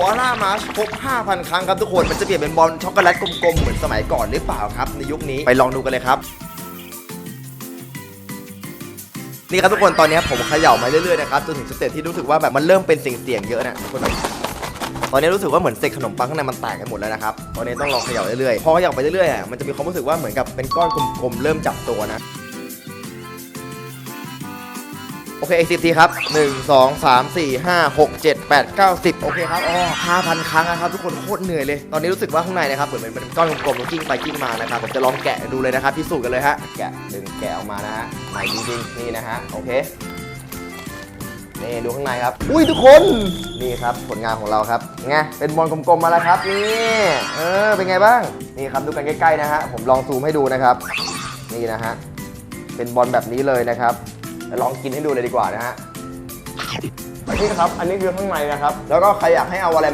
วอล่ามาร์ชครบ 5,000 ครั้งครับทุกคน มันจะเปลี่ยนเป็นบอลช็อกโกแลตกลมๆ เหมือนสมัยก่อนหรือเปล่าครับ ในยุคนี้ไปลองดูกันเลยครับ นี่ครับทุกคนตอนนี้ผมเขย่ามาเรื่อยๆนะครับจนถึงสเตจที่รู้สึกว่าแบบมันเริ่มเป็นเสียงๆเยอะนะทุกคนตอนนี้รู้สึกว่าเหมือนเศษขนมปังข้างในมันแตกกันหมดแล้วนะครับตอนนี้ต้องลองเขย่าเรื่อยๆพอเขย่าไปเรื่อยๆอะมันจะมีความรู้สึกว่าเหมือนกับเป็นก้อนกลมๆเริ่มจับตัวนะ โอเคอีกสิบทีครับ1 2 3 4 5 6 7 8 9 10โอเคครับอ๋อ5,000ครั้งนะครับทุกคนโคตรเหนื่อยเลย ตอนนี้รู้สึกว่าข้างในนะครับเหมือนเป็นก้อนกลมๆกิ้งไปกิ้งมานะครับผมจะลองแกะดูเลยนะครับพิสูจน์กันเลยฮะแกะดึงแกะออกมานะฮะใหม่จริงๆนี่นะฮะโอเคนี่ดูข้างในครับ อุ้ยทุกคน นี่ครับผลงานของเราครับไงเป็นบอลกลมๆมาแล้วครับนี่เออเป็นไงบ้างนี่ครับดูกันใกล้ๆนะฮะผมลองซูมให้ดูนะครับ นี่นะฮะเป็นบอลแบบนี้เลยนะครับ แต่ลองกินให้ดูเลยดีกว่านะฮะนี่ครับ อันนี้คือข้างในนะครับ แล้วก็ใครอยากให้เอาอะไรมา